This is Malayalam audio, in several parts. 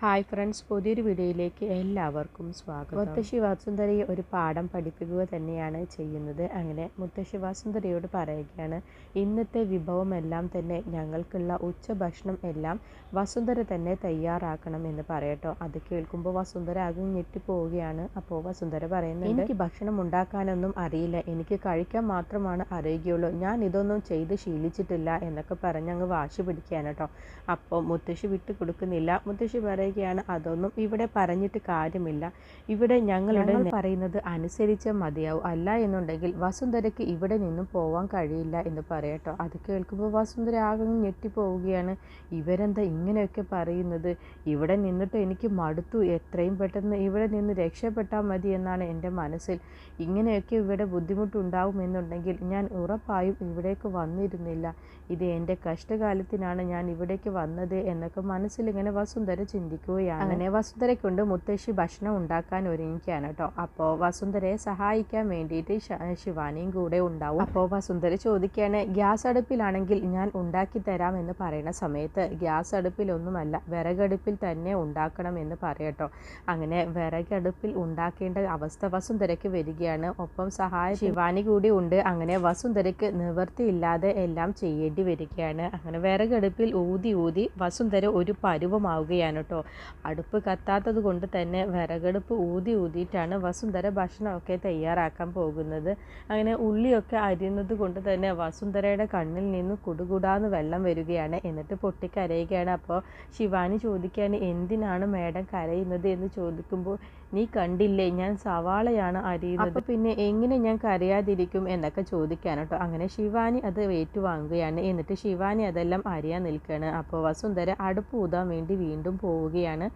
ഹായ് ഫ്രണ്ട്സ് പുതിയൊരു വീഡിയോയിലേക്ക് എല്ലാവർക്കും സ്വാഗതം. മുത്തശ്ശി വാസുന്ധരി ഒരു പാഠം പഠിപ്പിക്കുക തന്നെയാണ് ചെയ്യുന്നത്. അങ്ങനെ മുത്തശ്ശി വാസുന്ദരിയോട് പറയുകയാണ് ഇന്നത്തെ വിഭവമെല്ലാം തന്നെ ഞങ്ങൾക്കുള്ള ഉച്ചഭക്ഷണം എല്ലാം വസുന്ധര തന്നെ തയ്യാറാക്കണം എന്ന് പറയട്ടോ. അത് കേൾക്കുമ്പോൾ വസുന്ധര ആകെ ഞെട്ടിപ്പോവുകയാണ്. അപ്പോൾ വസുന്ധര പറയുന്നത് എനിക്ക് ഭക്ഷണം ഉണ്ടാക്കാനൊന്നും അറിയില്ല. എനിക്ക് കഴിക്കാൻ മാത്രമാണ് അറിയുകയുള്ളൂ. ഞാൻ ഇതൊന്നും ചെയ്ത് ശീലിച്ചിട്ടില്ല എന്നൊക്കെ പറഞ്ഞ് അങ്ങ് വാശി പിടിക്കുകയാണ് കേട്ടോ. അപ്പോൾ മുത്തശ്ശി വിട്ടു കൊടുക്കുന്നില്ല മുത്തശ്ശി പറയുകയാണ് അതൊന്നും ഇവിടെ പറഞ്ഞിട്ട് കാര്യമില്ല. ഇവിടെ ഞങ്ങളുടെ പറയുന്നത് അനുസരിച്ച് മതിയാവും. അല്ല എന്നുണ്ടെങ്കിൽ വസുന്ധരയ്ക്ക് ഇവിടെ നിന്നും പോവാൻ കഴിയില്ല എന്ന് പറയട്ടോ. അത് കേൾക്കുമ്പോൾ വസുന്ധര ആകെ ഞെട്ടിപ്പോവുകയാണ്. ഇവരെന്താ ഇങ്ങനെയൊക്കെ പറയുന്നത്? ഇവിടെ നിന്നിട്ട് എനിക്ക് മടുത്തു. എത്രയും പെട്ടെന്ന് ഇവിടെ നിന്ന് രക്ഷപ്പെട്ടാൽ മതി എന്നാണ് എന്റെ മനസ്സിൽ. ഇങ്ങനെയൊക്കെ ഇവിടെ ബുദ്ധിമുട്ടുണ്ടാവുമെന്നുണ്ടെങ്കിൽ ഞാൻ ഉറപ്പായും ഇവിടേക്ക് വന്നിരുന്നില്ല. ഇത് എന്റെ കഷ്ടകാലത്തിനാണ് ഞാൻ ഇവിടേക്ക് വന്നത് എന്നൊക്കെ മനസ്സിലിങ്ങനെ വസുന്ധര വസുന്ധര ചിന്തിക്കുകയാണ് അങ്ങനെ. വസുന്ധരെ കൊണ്ട് മുത്തശ്ശി ഭക്ഷണം ഉണ്ടാക്കാൻ ഒരുങ്ങിക്കുകയാണ് കേട്ടോ. അപ്പോൾ വസുന്ധരയെ സഹായിക്കാൻ വേണ്ടിയിട്ട് ശിവാനിയും കൂടെ ഉണ്ടാവും. അപ്പോൾ വസുന്ധര ചോദിക്കുകയാണ് ഗ്യാസ് അടുപ്പിലാണെങ്കിൽ ഞാൻ ഉണ്ടാക്കി തരാം എന്ന് പറയുന്ന സമയത്ത് ഗ്യാസ് അടുപ്പിലൊന്നുമല്ല വിറകടുപ്പിൽ തന്നെ ഉണ്ടാക്കണം എന്ന് പറയട്ടോ അങ്ങനെ വിറകടുപ്പിൽ ഉണ്ടാക്കേണ്ട അവസ്ഥ വസുന്ധരയ്ക്ക് വരികയാണ്. ഒപ്പം സഹായ ശിവാനി കൂടി ഉണ്ട്. അങ്ങനെ വസുന്ധരയ്ക്ക് നിവൃത്തിയില്ലാതെ എല്ലാം ചെയ്യേണ്ടി വരികയാണ്. അങ്ങനെ വിറകടുപ്പിൽ ഊതി ഊതി വസുന്ധര ഒരു പരുവമാവുകയാണ് കേട്ടോ. അടുപ്പ് കത്താത്തത് കൊണ്ട് തന്നെ വിറകടുപ്പ് ഊതി ഊതിയിട്ടാണ് വസുന്ധര ഭക്ഷണമൊക്കെ തയ്യാറാക്കാൻ പോകുന്നത്. അങ്ങനെ ഉള്ളിയൊക്കെ അരിയുന്നത് കൊണ്ട് തന്നെ വസുന്ധരയുടെ കണ്ണിൽ നിന്ന് കുടുകുടാന്ന് വെള്ളം വരികയാണ്. എന്നിട്ട് പൊട്ടിക്കരയുകയാണ്. അപ്പോൾ ശിവാനി ചോദിക്കുകയാണ് എന്തിനാണ് മേഡം കരയുന്നത് എന്ന് ചോദിക്കുമ്പോൾ നീ കണ്ടില്ലേ ഞാൻ സവാളയാണ് അരിയുന്നത്. അപ്പോൾ പിന്നെ എങ്ങനെ ഞാൻ കരയാതിരിക്കും എന്നൊക്കെ ചോദിക്കാൻ കേട്ടോ. അങ്ങനെ ശിവാനി അത് ഏറ്റുവാങ്ങുകയാണ്. എന്നിട്ട് ശിവാനി അതെല്ലാം അരിയാൻ നിൽക്കുകയാണ്. അപ്പോൾ വസുന്ധര അടുപ്പ് ഊതാൻ വേണ്ടി വീണ്ടും പോവുകയാണ്.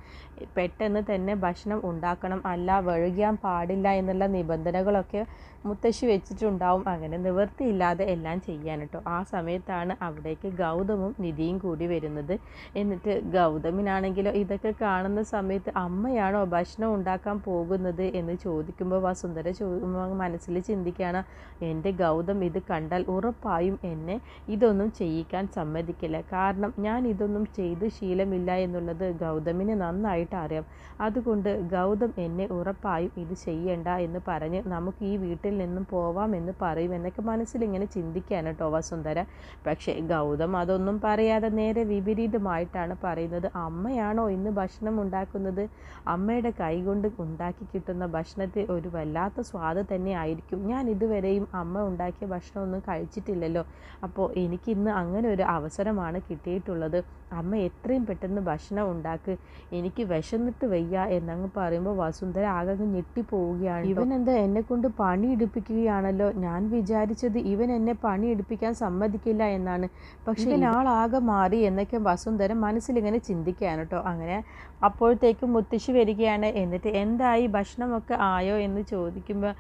പെട്ടെന്ന് തന്നെ ഭക്ഷണം ഉണ്ടാക്കണം. അല്ല വഴുകിയാൻ പാടില്ല എന്നുള്ള നിബന്ധനകളൊക്കെ മുത്തശ്ശി വെച്ചിട്ടുണ്ടാവും. അങ്ങനെ നിവൃത്തിയില്ലാതെ എല്ലാം ചെയ്യാൻ കേട്ടോ. ആ സമയത്താണ് അവിടേക്ക് ഗൗതമും നിധിയും കൂടി വരുന്നത്. എന്നിട്ട് ഗൗതമിനാണെങ്കിലോ ഇതൊക്കെ കാണുന്ന സമയത്ത് അമ്മയാണോ ഭക്ഷണം ഉണ്ടാക്കാൻ പോകുന്നത് എന്ന് ചോദിക്കുമ്പോൾ വസുന്ധര ചോദിക്കുമ്പോൾ മനസ്സിൽ ചിന്തിക്കുകയാണ് എന്റെ ഗൗതം ഇത് കണ്ടാൽ ഉറപ്പായും എന്നെ ഇതൊന്നും ചെയ്യിക്കാൻ സമ്മതിക്കില്ല. കാരണം ഞാൻ ഇതൊന്നും ചെയ്ത് ശീലമില്ല എന്നുള്ളത് ഗൗതമിന് നന്നായിട്ട് അറിയാം. അതുകൊണ്ട് ഗൗതം എന്നെ ഉറപ്പായും ഇത് ചെയ്യണ്ട എന്ന് പറഞ്ഞ് നമുക്ക് ഈ വീട്ടിൽ നിന്നും പോവാം എന്ന് പറയും എന്നൊക്കെ മനസ്സിൽ ഇങ്ങനെ ചിന്തിക്കുകയാണ് കേട്ടോ വസുന്ധര. പക്ഷേ ഗൗതം അതൊന്നും പറയാതെ നേരെ വിപരീതമായിട്ടാണ് പറയുന്നത്. അമ്മയാണോ ഇന്ന് ഭക്ഷണം ഉണ്ടാക്കുന്നത്? അമ്മയുടെ ഉണ്ടാക്കി കിട്ടുന്ന ഭക്ഷണത്തിൽ ഒരു വല്ലാത്ത സ്വാദ് തന്നെ ആയിരിക്കും ഞാൻ ഇതുവരെയും അമ്മ ഉണ്ടാക്കിയ ഭക്ഷണമൊന്നും കഴിച്ചിട്ടില്ലല്ലോ. അപ്പോൾ എനിക്കിന്ന് അങ്ങനെ ഒരു അവസരമാണ് കിട്ടിയിട്ടുള്ളത്. അമ്മ എത്രയും പെട്ടെന്ന് ഭക്ഷണം ഉണ്ടാക്ക്. എനിക്ക് വിശന്നിട്ട് വയ്യ എന്നങ്ങ് പറയുമ്പോൾ വസുന്ധര ആകെ ഞെട്ടിപ്പോവുകയാണ് ഇവൻ എന്താ എന്നെ കൊണ്ട് പണി എടുപ്പിക്കുകയാണല്ലോ? ഞാൻ വിചാരിച്ചത് ഇവൻ എന്നെ പണി എടുപ്പിക്കാൻ സമ്മതിക്കില്ല എന്നാണ്. പക്ഷേ ആളാകെ മാറി എന്നൊക്കെ വസുന്ധര മനസ്സിലിങ്ങനെ ചിന്തിക്കുകയാണ് കേട്ടോ. അങ്ങനെ അപ്പോഴത്തേക്കും മുത്തശ്ശി വരികയാണ്. എന്നിട്ട് എന്തായി ഭക്ഷണമൊക്കെ ആയോ എന്ന് ചോദിക്കുമ്പോൾ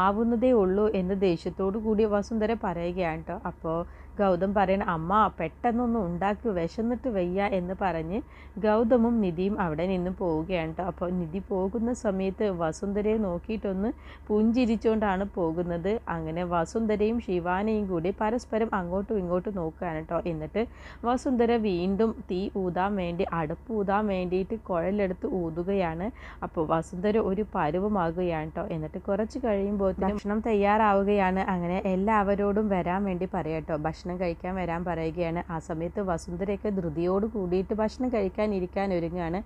ആവുന്നതേ ഉള്ളൂ എന്ന് ദേഷ്യത്തോടു കൂടി വസുന്ധര പറയുകയാണ് കേട്ടോ. അപ്പോൾ ഗൗതം പറയണ അമ്മ പെട്ടെന്നൊന്നും ഉണ്ടാക്കി വിശന്നിട്ട് വയ്യ എന്ന് പറഞ്ഞ് ഗൗതമും നിധിയും അവിടെ നിന്ന് പോവുകയാണ് കേട്ടോ അപ്പോൾ നിധി പോകുന്ന സമയത്ത് വസുന്ധരയെ നോക്കിയിട്ടൊന്ന് പുഞ്ചിരിച്ചുകൊണ്ടാണ് പോകുന്നത്. അങ്ങനെ വസുന്ധരയും ശിവാനയും കൂടി പരസ്പരം അങ്ങോട്ടും ഇങ്ങോട്ടും നോക്കുകയാണ് കേട്ടോ എന്നിട്ട് വസുന്ധര വീണ്ടും തീ ഊതാൻ വേണ്ടി അടുപ്പ് ഊതാൻ വേണ്ടിയിട്ട് കുഴലെടുത്ത് ഊതുകയാണ്. അപ്പോൾ വസുന്ധര ഒരു പരുവമാകുകയാണ് കേട്ടോ എന്നിട്ട് കുറച്ച് കഴിയുമ്പോൾ ഭക്ഷണം തയ്യാറാവുകയാണ്. അങ്ങനെ എല്ലാവരോടും വരാൻ വേണ്ടി പറയാട്ടോ ഭക്ഷണം കഴിക്കാൻ വരാൻ പറയുകയാണ്. ആ സമയത്ത് വസുന്ധരയൊക്കെ ധൃതിയോട് കൂടിയിട്ട് ഭക്ഷണം കഴിക്കാൻ ഇരിക്കാൻ ഒരുങ്ങുകയാണ്.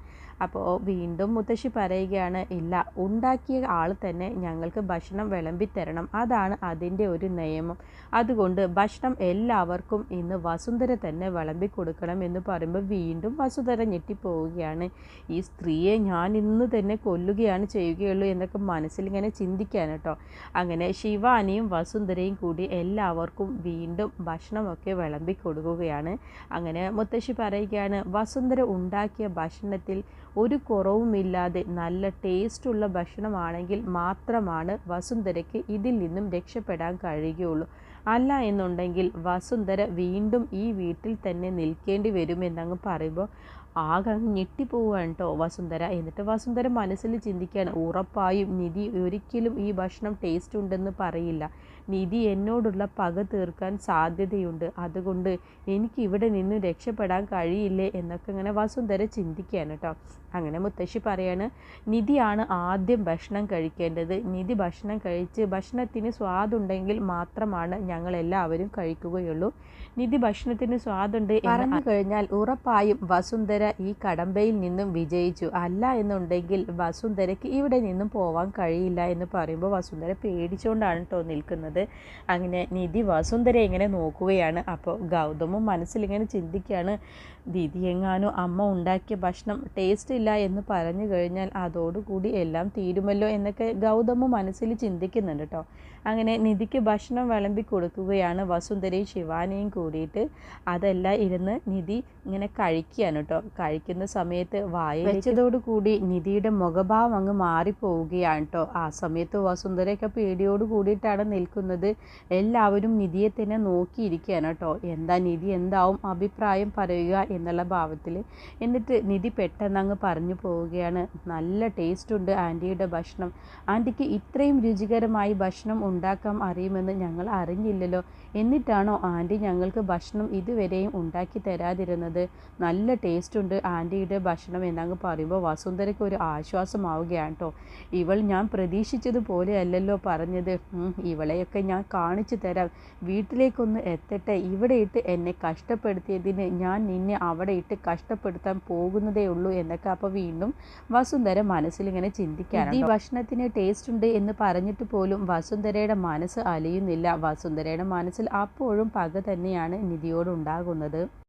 അപ്പോൾ വീണ്ടും മുത്തശ്ശി പറയുകയാണ് ഇല്ല ഉണ്ടാക്കിയ ആൾ തന്നെ ഞങ്ങൾക്ക് ഭക്ഷണം വിളമ്പിത്തരണം അതാണ് അതിന്റെ ഒരു നിയമം. അതുകൊണ്ട് ഭക്ഷണം എല്ലാവർക്കും ഇന്ന് വസുന്ധര തന്നെ വിളമ്പി കൊടുക്കണം എന്ന് പറയുമ്പോൾ വീണ്ടും വസുന്ധര ഞെട്ടിപ്പോവുകയാണ്. ഈ സ്ത്രീയെ ഞാൻ ഇന്ന് തന്നെ കൊല്ലുകയാണ് ചെയ്യുകയുള്ളൂ എന്നൊക്കെ മനസ്സിലിങ്ങനെ ചിന്തിക്കാൻ കേട്ടോ. അങ്ങനെ ശിവാനിയും വസുന്ധരയും കൂടി എല്ലാവർക്കും വീണ്ടും ഭക്ഷണമൊക്കെ വിളമ്പി കൊടുക്കുകയാണ് അങ്ങനെ മുത്തശ്ശി പറയുകയാണ് വസുന്ധര ഉണ്ടാക്കിയ ഭക്ഷണത്തിൽ ഒരു കുറവുമില്ലാതെ നല്ല ടേസ്റ്റുള്ള ഭക്ഷണമാണെങ്കിൽ മാത്രമാണ് വസുന്ധരയ്ക്ക് ഇതിൽ നിന്നും രക്ഷപ്പെടാൻ കഴിയുകയുള്ളൂ. അല്ല എന്നുണ്ടെങ്കിൽ വസുന്ധര വീണ്ടും ഈ വീട്ടിൽ തന്നെ നിൽക്കേണ്ടി വരുമെന്നങ്ങ് പറയുമ്പോൾ ആകെ അങ്ങ് ഞെട്ടിപ്പോവുകയാണ് കേട്ടോ വസുന്ധര. എന്നിട്ട് വസുന്ധര മനസ്സിൽ ചിന്തിക്കുകയാണ് ഉറപ്പായും നിധി ഒരിക്കലും ഈ ഭക്ഷണം ടേസ്റ്റ് ഉണ്ടെന്ന് പറയില്ല. നിധി എന്നോടുള്ള പക തീർക്കാൻ സാധ്യതയുണ്ട്. അതുകൊണ്ട് എനിക്ക് ഇവിടെ നിന്ന് രക്ഷപ്പെടാൻ കഴിയില്ലേ എന്നൊക്കെ ഇങ്ങനെ വസുന്ധര ചിന്തിക്കുകയാണ് കേട്ടോ അങ്ങനെ മുത്തശ്ശി പറയാണ് നിധിയാണ് ആദ്യം ഭക്ഷണം കഴിക്കേണ്ടത്. നിധി ഭക്ഷണം കഴിച്ച് ഭക്ഷണത്തിന് സ്വാദുണ്ടെങ്കിൽ മാത്രമാണ് ഞങ്ങളെല്ലാവരും കഴിക്കുകയുള്ളൂ. നിധി ഭക്ഷണത്തിന് സ്വാദുണ്ട് പറഞ്ഞു കഴിഞ്ഞാൽ ഉറപ്പായും വസുന്ധര ഈ കടമ്പയിൽ നിന്നും വിജയിച്ചു. അല്ല എന്നുണ്ടെങ്കിൽ വസുന്ധരയ്ക്ക് ഇവിടെ നിന്നും പോവാൻ കഴിയില്ല എന്ന് പറയുമ്പോൾ വസുന്ധര പേടിച്ചുകൊണ്ടാണ് കേട്ടോ നിൽക്കുന്നത്. അങ്ങനെ നിധി വസുന്ധര ഇങ്ങനെ നോക്കുകയാണ്. അപ്പോൾ ഗൗതമും മനസ്സിലിങ്ങനെ ചിന്തിക്കുകയാണ് ദീദി എങ്ങാനും അമ്മ ഉണ്ടാക്കിയ ഭക്ഷണം ടേസ്റ്റ് ഇല്ല എന്ന് പറഞ്ഞു കഴിഞ്ഞാൽ അതോടുകൂടി എല്ലാം തീരുമല്ലോ എന്നൊക്കെ ഗൗതമ മനസ്സിൽ ചിന്തിക്കുന്നുണ്ട് കേട്ടോ. അങ്ങനെ നിധിക്ക് ഭക്ഷണം വിളമ്പി കൊടുക്കുകയാണ് വസുന്ധരയും ശിവാനിയും കൂടിയിട്ട് അതെല്ലാം ഇരുന്ന് നിധി ഇങ്ങനെ കഴിക്കുകയാണ് കേട്ടോ. കഴിക്കുന്ന സമയത്ത് വായ വെച്ചതോടുകൂടി നിധിയുടെ മുഖഭാവം അങ്ങ് മാറിപ്പോവുകയാണ് കേട്ടോ. ആ സമയത്ത് വസുന്ധരയൊക്കെ പേടിയോട് കൂടിയിട്ടാണ് നിൽക്കുന്നത്. എല്ലാവരും നിധിയെ തന്നെ നോക്കിയിരിക്കുകയാണ് കേട്ടോ. എന്താ നിധി? എന്താവും അഭിപ്രായം പറയുക എന്നുള്ള ഭാവത്തിൽ. എന്നിട്ട് നിധി പെട്ടെന്ന് അങ്ങ് പറഞ്ഞു പോവുകയാണ്. നല്ല ടേസ്റ്റ് ഉണ്ട് ആന്റിയുടെ ഭക്ഷണം. ആന്റിക്ക് ഇത്രയും രുചികരമായി ഭക്ഷണം ഉണ്ടാക്കാൻ അറിയുമെന്ന് ഞങ്ങൾ അറിഞ്ഞില്ലല്ലോ. എന്നിട്ടാണോ ആന്റി ഞങ്ങൾക്ക് ഭക്ഷണം ഇതുവരെയും ഉണ്ടാക്കി തരാതിരുന്നത് നല്ല ടേസ്റ്റ് ഉണ്ട്. ആന്റിയുടെ ഭക്ഷണം എന്നങ്ങ് പറയുമ്പോൾ വസുന്ധരയ്ക്ക് ഒരു ആശ്വാസമാവുകയാണ് കേട്ടോ. ഇവൾ ഞാൻ പ്രതീക്ഷിച്ചതുപോലെ അല്ലല്ലോ പറഞ്ഞത്. ഇവളെയൊക്കെ ഞാൻ കാണിച്ചു തരാം. വീട്ടിലേക്കൊന്ന് എത്തട്ടെ. ഇവിടെ ഇട്ട് എന്നെ കഷ്ടപ്പെടുത്തിയതിന് ഞാൻ നിന്നെ അവിടെ ഇട്ട് കഷ്ടപ്പെടുത്താൻ പോകുന്നതേ ഉള്ളൂ എന്നൊക്കെ അപ്പോൾ വീണ്ടും വസുന്ധര മനസ്സിലിങ്ങനെ ചിന്തിക്കാണ് ഈ ഭക്ഷണത്തിന് ടേസ്റ്റ് ഉണ്ട് എന്ന് പറഞ്ഞിട്ട് പോലും വസുന്ധരയുടെ മനസ്സ് അലിയുന്നില്ല. വസുന്ധരയുടെ മനസ്സിൽ അപ്പോഴും പക തന്നെയാണ്. നിധിയോടുണ്ടാകുന്നത്